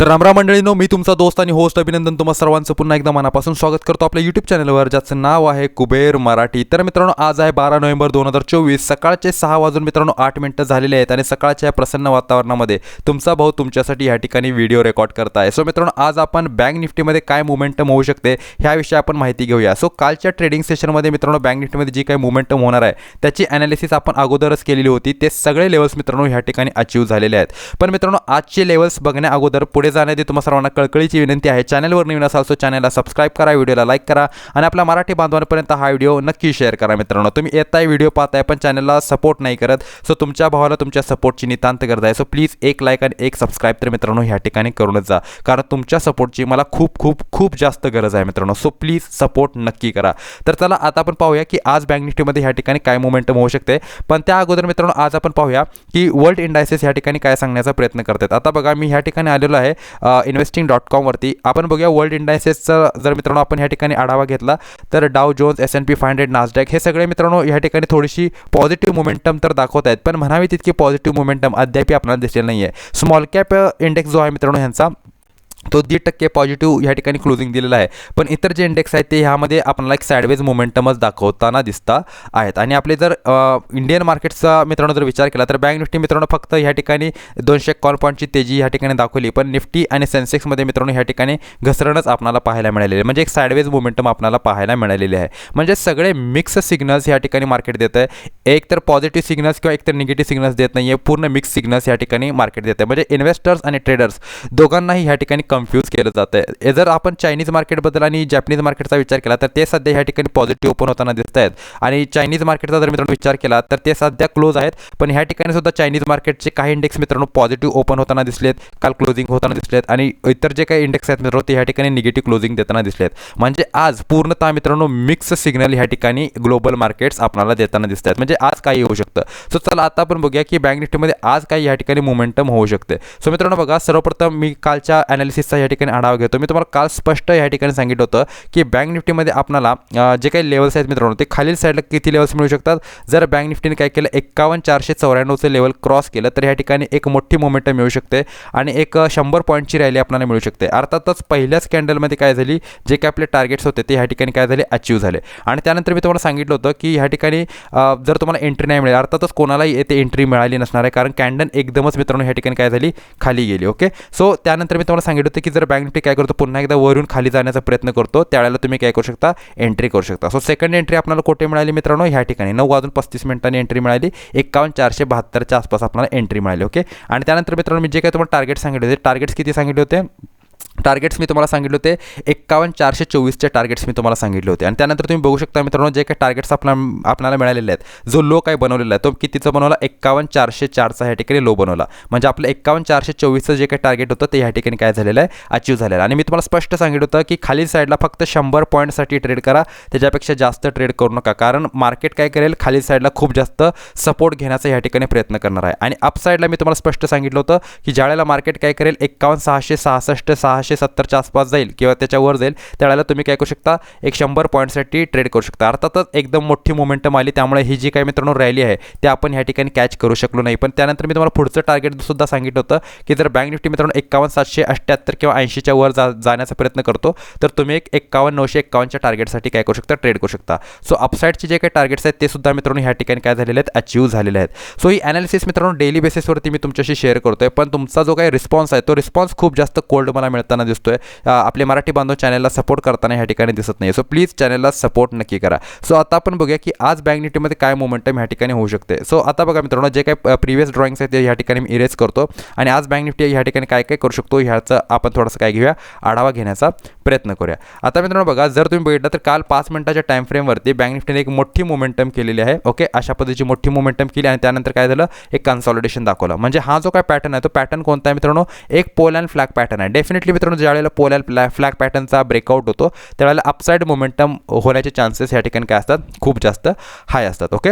तर रामराम मंडळीनो मी तुमचा दोस्त आणि होस्ट अभिनंदन तुम्हा सर्वांचं पुन्हा एकदा मनापासून स्वागत करतो आपल्या यूट्यूब चॅनलवर ज्याचं नाव आहे कुबेर मराठी. तर मित्रांनो आज आहे बारा नोव्हेंबर दोन हजार चोवीस सकाळचे सहा वाजून मित्रांनो आठ मिनटं झालेले आहेत आणि सकाळच्या या प्रसन्न वातावरणामध्ये तुमचा भाऊ तुमच्यासाठी या ठिकाणी व्हिडिओ रेकॉर्ड करत आहे सो मित्रांनो आज आपण बँक निफ्टीमध्ये काय मोमेंटम होऊ शकते ह्याविषयी आपण माहिती घेऊया. सो कालच्या ट्रेडिंग सेशनमध्ये मित्रांनो बँक निफ्टीमध्ये जी काही मुवमेंटम होणार आहे त्याची ॲनालिसिस आपण अगोदरच केलेली होती. ते सगळे लेवल्स मित्रांनो ह्या ठिकाणी अचीव झालेले आहेत. पण मित्रांनो आजचे लेवल्स बघण्या अगोदर पुढे जाण्याआधी तुम्हा सर्वांना कळकळीची विनंती आहे. चॅनलवर नवीन असाल सो चॅनलला सबस्क्राईब करा व्हिडिओला लाईक करा आणि आपल्या मराठी बांधवांपर्यंत हा व्हिडिओ नक्की शेअर करा मित्रांनो. तुम्ही येताय व्हिडिओ पाहताय पण चॅनलला सपोर्ट नाही करत सो तुमच्या भावाला तुमच्या सपोर्टची नितांत गरज आहे. सो प्लीज एक लाईक आणि एक सबस्क्राईब तर मित्रांनो ह्या ठिकाणी करूनच जा. कारण तुमच्या सपोर्टची मला खूप खूप खूप जास्त गरज आहे मित्रांनो. सो प्लीज सपोर्ट नक्की करा. तर चला आता आपण पाहूया की आज बँक निफ्टीमध्ये ह्या ठिकाणी काय मोमेंटम होऊ शकते. पण त्या अगोदर मित्रांनो आज आपण पाहूया की वर्ल्ड इंडायसेस ह्या ठिकाणी काय सांगण्याचा प्रयत्न करतात आता बघा मी ह्या ठिकाणी आलेलो आहे. इन्व्हेस्टिंग डॉट कॉमवरती आपण बघूया वर्ल्ड इंडायसेसचा जर मित्रांनो आपण ह्या ठिकाणी आढावा घेतला तर Dow Jones S and P five hundred Nasdaq हे सगळे मित्रांनो ह्या ठिकाणी थोडीशी पॉझिटिव्ह मोमेंटम तर दाखवत आहेत. पण म्हणावी तितकी पॉझिटिव्ह मोमेंटम अद्याप आपल्याला दिसलेलं नाही आहे स्मॉल कॅप इंडेक्स जो आहे मित्रांनो ह्यांचा तो दीड टक्के पॉझिटिव्ह ह्या ठिकाणी क्लोजिंग दिलेला आहे. पण इतर जे इंडेक्स आहेत ते ह्यामध्ये आपल्याला एक सॅडवेज मोमेंटमच दाखवताना दिसता आहेत. आणि आपले जर इंडियन मार्केटचा मित्रांनो जर विचार केला तर बँक निफ्टी मित्रांनो फक्त ह्या ठिकाणी दोनशे कॉल पॉईंटची तेजी ह्या ठिकाणी दाखवली. पण निफ्टी आणि सेन्सेक्समध्ये मित्रांनो ह्या ठिकाणी घसरणच आपल्याला पाहायला मिळालेली आहे. म्हणजे एक सॅडवेज मोमेंटम आपल्याला पाहायला मिळालेले आहे. म्हणजे सगळे मिक्स सिग्नल्स ह्या ठिकाणी मार्केट देत आहे. एक तर पॉझिटिव्ह सिग्नल्स किंवा एक तर निगेटिव्ह सिग्नल्स देत नाही आहे पूर्ण मिक्स सिग्नल्स ह्या ठिकाणी मार्केट देत आहे. म्हणजे इन्व्हेस्टर्स आणि ट्रेडर्स दोघांनाही ह्या ठिकाणी कन्फ्यूज केलं जातं आहे जर आपण चायनीज मार्केटबद्दल आणि जॅपनीज मार्केटचा विचार केला तर ते सध्या ह्या ठिकाणी पॉझिटिव्ह ओपन होताना दिसत आहेत आणि चायनीज मार्केटचा जर मित्रांनो विचार केला तर ते सध्या क्लोज आहेत. पण ह्या ठिकाणी सुद्धा चायनीज मार्केटचे काही इंडेक्स मित्रांनो पॉझिटिव्ह ओपन होताना दिसलेत काल क्लोजिंग होताना दिसलेत आणि इतर जे काही इंडेक्स आहेत मित्रांनो ते ह्या ठिकाणी निगेटिव्ह क्लोजिंग देताना दिसलेत. म्हणजे आज पूर्णतः मित्रांनो मिक्स सिग्नल ह्या ठिकाणी ग्लोबल मार्केट्स आपल्याला देताना दिसत आहेत म्हणजे आज काही होऊ शकतं. सो चला आता आपण बघूया की बँक निफ्टीमध्ये आज काही या ठिकाणी मोमेंटम होऊ शकते. सो मित्रांनो बघा सर्वप्रथम मी कालच्या किस्सा या ठिकाणी आढावा घेतो. मी तुम्हाला काल स्पष्ट या ठिकाणी सांगितलं होतं की बँक निफ्टीमध्ये आपणाला जे काही लेवल्स आहेत मित्रांनो ते खालील साईडला किती लेवल्स मिळू शकतात? जर बँक निफ्टीने काय केलं एक्कावन्न चारशे चौऱ्याण्णवचं लेवल क्रॉस केलं तर या ठिकाणी एक मोठी मोमेंटम मिळू शकते आणि एक शंभर पॉईंटची रॅली आपल्याला मिळू शकते. अर्थातच पहिल्याच कॅन्डलमध्ये काय झाली जे काही आपले टार्गेट्स होते ते ह्या ठिकाणी काय झाले अचीव झाले. आणि त्यानंतर मी तुम्हाला सांगितलं होतं की ह्या ठिकाणी जर तुम्हाला एंट्री नाही मिळेल अर्थातच कोणालाही येथे एंट्री मिळाली नसणार आहे कारण कॅन्डल एकदमच मित्रांनो ह्या ठिकाणी काय झाली खाली गेली ओके सो त्यानंतर मी तुम्हाला सांगितलं येतं की जर बँक निफ्टी काय करतो पुन्हा एकदा वरून खाली जाण्याचा प्रयत्न करतो त्यावेळेला तुम्ही काय करू शकता? एंट्री करू शकता. सो सेकंड एंट्री आपल्याला कुठे मिळाली मित्रांनो? ह्या ठिकाणी. नऊ वाजून पस्तीस मिनिटांनी एंट्री मिळाली. एकावन्न चारशे बहात्तरच्या आसपास आपल्याला एंट्री मिळाली ओके आणि त्यानंतर मित्रांनो मी जे काही तुम्हाला टार्गेट सांगितले होते टार्गेट्स किती सांगितले होते? टार्गेट्स मी तुम्हाला सांगितले होते. एक्कावन्न चारशे चोवीसचे टार्गेट्स मी तुम्हाला सांगितले होते. आणि त्यानंतर तुम्ही बघू शकता मित्रांनो जे काही टार्गेट्स आपल्या आपल्याला मिळालेले आहेत जो लो काय बनवलेला आहे तो कितीचा बनवला? एक्कावन्न चारशे चारचा ह्या ठिकाणी लो बनवला. म्हणजे आपलं एक्कावन्न चारशे चोवीसचं जे काही टार्गेट होतं ते ह्या ठिकाणी काय झालेलं आहे? अचीव झालेलं आहे. आणि मी तुम्हाला स्पष्ट सांगितलं होतं की खाली साईडला फक्त शंभर पॉईंटसाठी ट्रेड करा. त्याच्यापेक्षा जास्त ट्रेड करू नका. कारण मार्केट काय करेल? खाली साईडला खूप जास्त सपोर्ट घेण्याचा ह्या ठिकाणी प्रयत्न करणार आहे. आणि अपसाईडला मी तुम्हाला स्पष्ट सांगितलं होतं की ज्यावेळेला मार्केट काय करेल? एक्कावन्न सहाशे सहासष्ट सहा सहाशे सत्तरच्या आसपास जाईल किंवा त्याच्यावर जाईल त्यावेळेला तुम्ही काय करू शकता एक शंभर पॉईंटसाठी ट्रेड करू शकता. अर्थातच एकदम मोठी मोमेंटम आली त्यामुळे ही जी काही मित्रांनो रॅली आहे ते आपण ह्या ठिकाणी कॅच करू शकलो नाही. पण त्यानंतर मी तुम्हाला पुढचं टार्गेट सुद्धा सांगितलं होतं की जर बँक निफ्टी मित्रांनो एक्कावन्न सातशे अठ्ठ्याहत्तर किंवा ऐंशीच्या वर जा जाण्याचा प्रयत्न करतो तर तुम्ही एक एक्कावन्न नऊशे एक्कावन्नच्या टार्गेटसाठी काय करू शकता ट्रेड करू शकता. सो अपसाईडचे जे काही टार्गेट्स आहेत ते सुद्धा मित्रांनो ह्या ठिकाणी काय झालेले आहेत अचीव झालेले आहेत. सो ही ॲनालिसिस मित्रांनो डेली बेसिसवरती मी तुमच्याशी शेअर करतोय पण तुमचा जो काही रिस्पॉन्स आहे तो रिस्पॉन्स खूप जास्त कोल्ड मला मिळताना दिसतोय. आपले मराठी बांधव चॅनलला सपोर्ट करताना ह्या ठिकाणी दिसत नाही. सो प्लीज चॅनलला सपोर्ट नक्की करा. सो आता आपण बघूया की आज बँक निफ्टीमध्ये काय मोमेंटम ह्या ठिकाणी होऊ शकते. सो आता बघा मित्रांनो जे काही प्रिव्हियस ड्रॉइंग्स आहेत ते ह्या ठिकाणी मी इरेज करतो. आणि आज बँक निफ्टी ह्या ठिकाणी काय काय करू शकतो ह्याचं आपण थोडंसं काय घेऊया आढावा घेण्याचा प्रयत्न करूया. आता मित्रांनो बघा जर तुम्ही बघितलं तर काल पाच मिनिटाच्या टाइम फ्रेमवरती बँक निफ्टीने एक मोठी मोमेंटम केलेली आहे. ओके अशा पद्धतीची मोठी मोमेंटम केली आणि त्यानंतर काय झालं? एक कन्सॉलिडेशन दाखवलं. म्हणजे हा जो काय पॅटर्न आहे तो पॅटर्न कोणता आहे मित्रांनो? एक पोल अँड फ्लॅग पॅटर्न आहे. डेफिनेटली मित्रांनो ज्यावेळेला पोल प्लॅ फ्लॅग पॅटर्नचा ब्रेकआउट होतो त्यावेळेला अपसाईड मोमेंटम होण्याचे चान्सेस या ठिकाणी काय असतात? खूप जास्त हाय असतात ओके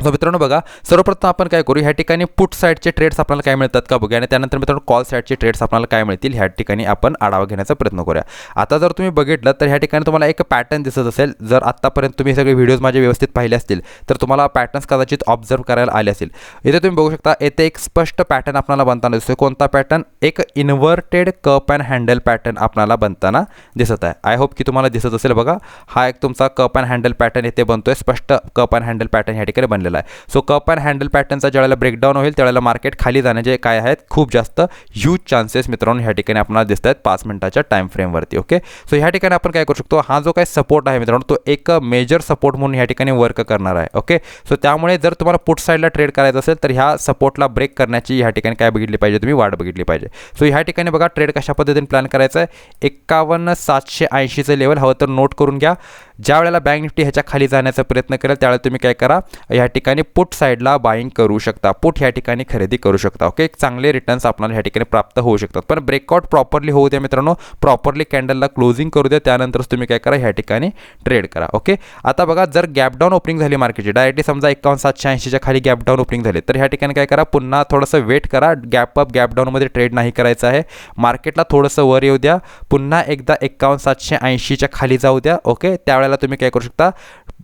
सो मित्रांनो बघा सर्वप्रथम आपण काय करू ह्या ठिकाणी पुट साईडचे ट्रेड्स आपल्याला काय मिळतात का बघूया. आणि त्यानंतर मित्रांनो कॉल साईडचे ट्रेड्स आपल्याला काय मिळतील ह्या ठिकाणी आपण आढावा घेण्याचा प्रयत्न करूया. आता जर तुम्ही बघितलं तर ह्या ठिकाणी तुम्हाला एक पॅटर्न दिसत असेल. जर आत्तापर्यंत तुम्ही सगळे व्हिडिओज माझे व्यवस्थित पाहिले असतील तर तुम्हाला पॅटर्न्स कदाचित ऑब्झर्व करायला आले असेल. इथे तुम्ही बघू शकता येथे एक स्पष्ट पॅटर्न आपल्याला बनताना दिसतोय. कोणता पॅटर्न एक inverted cup and handle pattern आपल्याला बनताना दिसत आहे. आय होप की तुम्हाला दिसत असेल बघा हा एक तुमचा कप अँड हँडल पॅटर्न येथे बनतोय. स्पष्ट कप अँड हँडल पॅटर्न ह्या ठिकाणी आणलेला आहे. सो कप अँड हँडल पॅटर्नचा ज्यावेळेला ब्रेकडाऊन होईल त्यावेळेला मार्केट खाली जाण्याचे काय आहेत खूप जास्त ह्यूज चान्सेस मित्रांनो ह्या ठिकाणी आपल्याला दिसत आहेत पाच मिनिटाच्या टाईम फ्रेमवरती ओके सो ह्या ठिकाणी आपण काय करू शकतो हा जो काही सपोर्ट आहे मित्रांनो तो एक मेजर सपोर्ट म्हणून ह्या ठिकाणी वर्क करणार आहे ओके सो त्यामुळे जर तुम्हाला पुट साईडला ट्रेड करायचं असेल तर ह्या सपोर्टला ब्रेक करण्याची ह्या ठिकाणी काय बघितली पाहिजे तुम्ही? वाट बघितली पाहिजे. सो ह्या ठिकाणी बघा ट्रेड कशा पद्धतीने प्लॅन करायचं आहे? एक्कावन्न सातशे ऐंशीचं लेवल हवं तर नोट करून घ्या. ज्या वेळेला बँक निफ्टी ह्याच्या खाली जाण्याचा प्रयत्न करेल त्यावेळेला तुम्ही काय करा या ठिकाणी पुट साईडला बाईंग करू शकता. पुट ह्या ठिकाणी खरेदी करू शकता. ओके एक चांगले रिटर्न्स आपल्याला ह्या ठिकाणी प्राप्त होऊ शकतात. पण ब्रेकआउट प्रॉपरली होऊ द्या मित्रांनो. प्रॉपरली कॅन्डलला क्लोजिंग करू द्या. त्यानंतरच तुम्ही काय करा ह्या ठिकाणी ट्रेड करा. ओके आता बघा जर गॅपडाऊन ओपनिंग झाली मार्केटची डायरेक्टली समजा एकावन्न सातशे ऐंशीच्या खाली गॅपडाऊन ओपनिंग झाले तर ह्या ठिकाणी काय करा पुन्हा थोडंसं वेट करा. गॅप अप गॅपडाऊनमध्ये ट्रेड नाही करायचं आहे. मार्केटला थोडंसं वर येऊ द्या. पुन्हा एकदा एकावन्न सातशे ऐंशीच्या खाली जाऊ द्या. ओके त्यावेळेला तुम्ही काय करू शकता?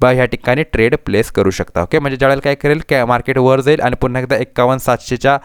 ह्या ठिकाणी ट्रेड प्लेस करू शकता. ओके म्हणजे ज्यावेळेला काय करेल कॅ मार्केट वर जाईल आणि पुन्हा एकदा एक्कावन्न सातशेच्या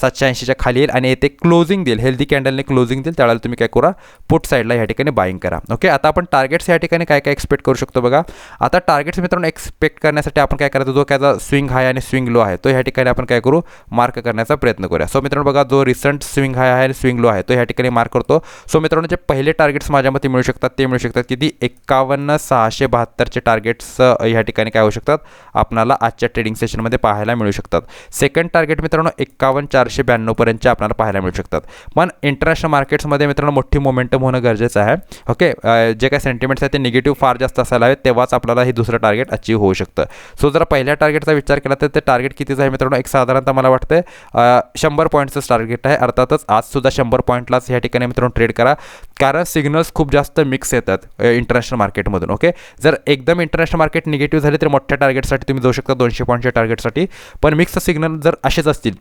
सातशे ऐंशीच्या खाली येईल आणि येथे क्लोजिंग देईल. हेल्दी कॅन्डलने क्लोजिंग देईल. त्यावेळेला तुम्ही काय करा पुट साईडला ह्या ठिकाणी बाईंग करा. ओके आता आपण टार्गेट्स या ठिकाणी काय काय एक्सपेक्ट करू शकतो बघा. आता टार्गेट्स मित्रांनो एक्सपेक्ट करण्यासाठी आपण काय करायचं? जो काय स्विंग हाय आणि स्विंग लो आहे तो ह्या ठिकाणी आपण काय करू? मार्क करण्याचा प्रयत्न करूया. सो मित्रांनो बघा जो रिसंट स्विंग हाय आहे आणि स्विंग लो आहे तो ह्या ठिकाणी मार्क करतो. सो मित्रांनो जे पहिले टार्गेट्स माझ्यामध्ये मिळू शकतात ते मिळू शकतात किती? एक्कावन्न सहाशे बहात्तरचे टार्गेट टार्गेट्स ह्या ठिकाणी काय होऊ शकतात? आपल्याला आजच्या ट्रेडिंग सेशनमध्ये पाहायला मिळू शकतात. सेकंड टार्गेट मित्रांनो एक्कावन्न चारशे ब्याण्णवपर्यंतचे आपल्याला पाहायला मिळू शकतात. पण इंटरनॅशनल मार्केट्समध्ये मित्रांनो मोठी मोमेंटम होणं गरजेचं आहे. ओके जे काही सेंटिमेंट्स आहेत ते निगेटिव्ह फार जास्त असायला हवेत तेव्हाच आपल्याला हे दुसरं टार्गेट अचीव होऊ शकतं. सो जर पहिल्या टार्गेटचा विचार केला तर ते टार्गेट कितीचं आहे मित्रांनो? एक साधारणतः मला वाटतं शंभर पॉईंटचं टार्गेट आहे. अर्थातच आजसुद्धा शंभर पॉईंटलाच ह्या ठिकाणी मित्रांनो ट्रेड करा. कारण सिग्नल्स खूप जास्त मिक्स येतात इंटरनॅशनल मार्केटमधून ओके जर एकदम इंटरनॅशनल मार्केट निगेटिव्ह झाले तर मोठ्या टार्गेटसाठी तुम्ही जाऊ शकता दोनशे पॉईंटच्या टार्गेटसाठी पण मिक्स सिग्नल जर असेच असतील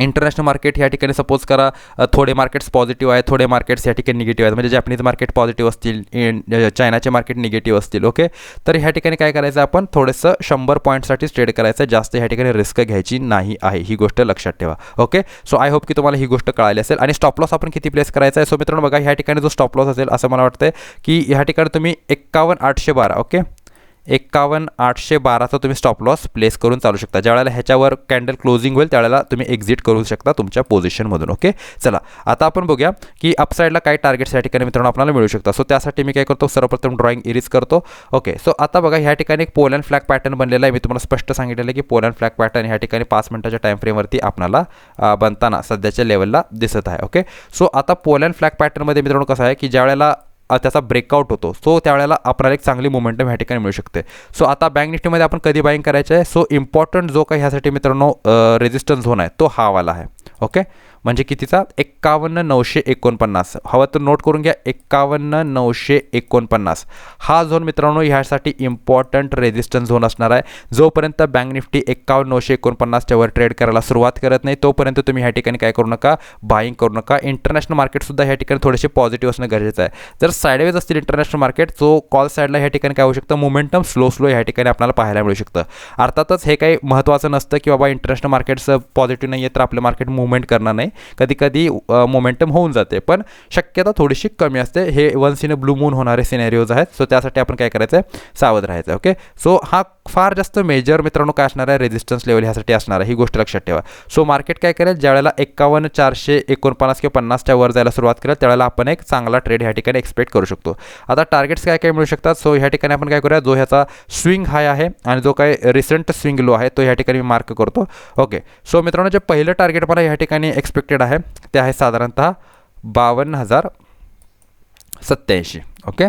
इंटरनॅशनल मार्केट ह्या ठिकाणी सपोज करा थोडे मार्केट्स पॉझिटिव्ह आहेत थोडे मार्केट्स या ठिकाणी निगेटिव्ह आहेत. म्हणजे जॅपनीज मार्केट पॉझिटिव्ह असतील चायनाचे मार्केट निगेटिव्ह असतील ओके तर ह्या ठिकाणी काय करायचं आपण? थोडंसं शंभर पॉईंटसाठीच ट्रेड करायचं. जास्त ह्या ठिकाणी रिस्क घ्यायची नाही आहे. ही गोष्ट लक्षात ठेवा ओके सो आय होप की तुम्हाला ही गोष्ट कळाली असेल. आणि स्टॉप लॉस आपण किती प्लेस करायचा आहे? सो मित्रांनो बघा ह्या ठिकाणी जो स्टॉप लॉस असेल असं मला वाटतं की ह्या ठिकाणी तुम्ही एक्कावन्न आठशे बारा ओके एक्कावन्न आठशे बाराचा तुम्ही स्टॉप लॉस प्लेस करून चालू शकता. ज्यावेळेला ह्याच्यावर कॅन्डल क्लोजिंग होईल त्यावेळेला तुम्ही एक्झिट करू शकता तुमच्या पोझिशनमधून ओके चला आता आपण बघूया की अपसाईडला काय टार्गेट्स या ठिकाणी मित्रांनो आपल्याला मिळू शकता सो त्यासाठी मी काय करतो सर्वप्रथम ड्रॉइंग इरीज करतो ओके सो आता बघा ह्या ठिकाणी एक पोलँड फ्लॅग पॅटर्न बनलेला आहे. मी तुम्हाला स्पष्ट सांगितलेलं आहे की पोलँड फ्लॅग पॅटर्न ह्या ठिकाणी पाच मिनिटाच्या टाईम फ्रेमवरती आपल्याला बनताना सध्याच्या लेवलला दिसत आहे ओके सो आता पोलँड फ्लॅग पॅटर्नमध्ये मित्रांनो कसं आहे की ज्यावेळेला त्याचा ब्रेकआउट होतो. सो त्यावेळेला आपल्याला एक चांगली मोमेंटम ह्या ठिकाणी मिळू शकते. सो आता बँक निफ्टीमध्ये आपण कधी बाईंग करायचं आहे सो इम्पॉर्टंट जो काही ह्यासाठी मित्रांनो रेजिस्टन्स झोन आहे तो हा वाला आहे. ओके म्हणजे कितीचा एक्कावन्न नऊशे एकोणपन्नास. हवं तर नोट करून घ्या एक्कावन्न नऊशे एकोणपन्नास. हा झोन मित्रांनो ह्यासाठी इम्पॉर्टंट रेजिस्टन्स झोन असणार आहे. जोपर्यंत बँक निफ्टी एक्कावन्न नऊशे एकोणपन्नासच्यावर ट्रेड करायला सुरुवात करत नाही तोपर्यंत तुम्ही ह्या ठिकाणी काय करू नका बाईंग करू नका. इंटरनॅशनल मार्केटसुद्धा ह्या ठिकाणी थोडेसे पॉझिटिव्ह असणं गरजेचं आहे. जर साईडवेज असतील इंटरनॅशनल मार्केट जो कॉल साईडला ह्या ठिकाणी काय होऊ शकतं? मोमेंटम स्लो स्लो ह्या ठिकाणी आपल्याला पाहायला मिळू शकतं. अर्थातच हे काही महत्त्वाचं नसतं की बाबा इंटरनॅशनल मार्केटचं पॉझिटिव्ह नाही आहे तर आपलं मार्केट मुवमेंट करणार नाही. कधी कधी मोमेंटम होऊन जाते. पण शक्यता थोडीशी कमी असते. हे once in a blue moon होणारे सिनेरिओज आहेत. सो त्यासाठी आपण काय करायचं आहे सावध राहायचं ओके सो हा फार जास्त मेजर मित्रांनो काय असणार आहे? रेजिस्टन्स लेवल ह्यासाठी असणार आहे. ही गोष्ट लक्षात ठेवा. सो मार्केट काय करेल? ज्यावेळेला एक्कावन्न चारशे एकोणपन्नास किंवा पन्नासच्या वर जायला सुरुवात करेल त्यावेळेला आपण एक चांगला ट्रेड ह्या ठिकाणी एक्सपेक्ट करू शकतो. आता टार्गेट्स काय काय मिळू शकतात? सो ह्या ठिकाणी आपण काय करूया? जो ह्याचा स्विंग हाय आहे आणि जो काय रिसेंट स्विंग लो आहे तो ह्या ठिकाणी मी मार्क करतो. ओके सो मित्रांनो जे पहिलं टार्गेट मला ह्या ठिकाणी एक्सपेक्टेड आहे. ते आहे साधारणतः बावन्न हजार सत्याऐंशी ओके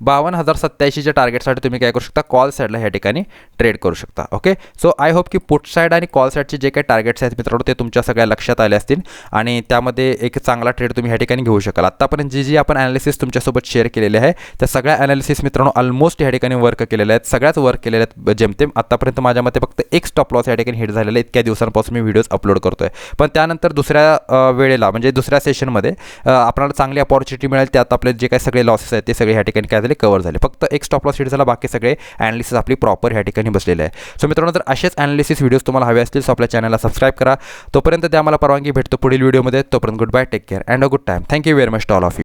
बावन्न हजार सत्याऐंशीच्या टार्गेटसाठी तुम्ही काय करू शकता कॉल साईडला ह्या ठिकाणी ट्रेड करू शकता ओके सो आय होप की पुट साईड आणि कॉल साईडचे जे काही टार्गेट्स आहेत मित्रांनो ते तुमच्या सगळ्या लक्षात आले असतील आणि त्यामध्ये एक चांगला ट्रेड तुम्ही ह्या ठिकाणी घेऊ शकाल. आत्तापर्यंत जी जी आपण ॲनालिसिस तुमच्यासोबत शेअर केलेले आहे त्या सगळ्या ॲनालिसिस मित्रांनो ऑलमोस्ट ह्या ठिकाणी वर्क केलेल्या आहेत. सगळ्याच वर्क केलेल्या आहेत जेमतेम आत्तापर्यंत माझ्या मते फक्त एक स्टॉप लॉस या ठिकाणी हिट झालेला आहे. इतक्या दिवसांपासून मी व्हिडिओज अपलोड करतो आहे पण त्यानंतर दुसऱ्या वेळेला म्हणजे दुसऱ्या सेशनमध्ये आपल्याला चांगली अपॉर्च्युनिटी मिळेल त्यात आपले जे काही सगळे लॉसेस आहेत ते सगळे ह्या ठिकाणी काय झाले कव्हर झाले. फक्त एक स्टॉप लॉस हिट झाला बाकी सगळे ॲनालिसिस आपली प्रॉपर ह्या ठिकाणी बसलेले आहे. सो मित्रांनो जर असेच ॲनालिसिस व्हिडिओज तुम्हाला हवे असतील सो आपल्या चॅनलला सबस्क्राईब करा. तोपर्यंत त्या आम्हाला परवानगी भेटतो पुढील व्हिडिओमध्ये तोपर्यंत good bye take care and a good time thank you very much to all of you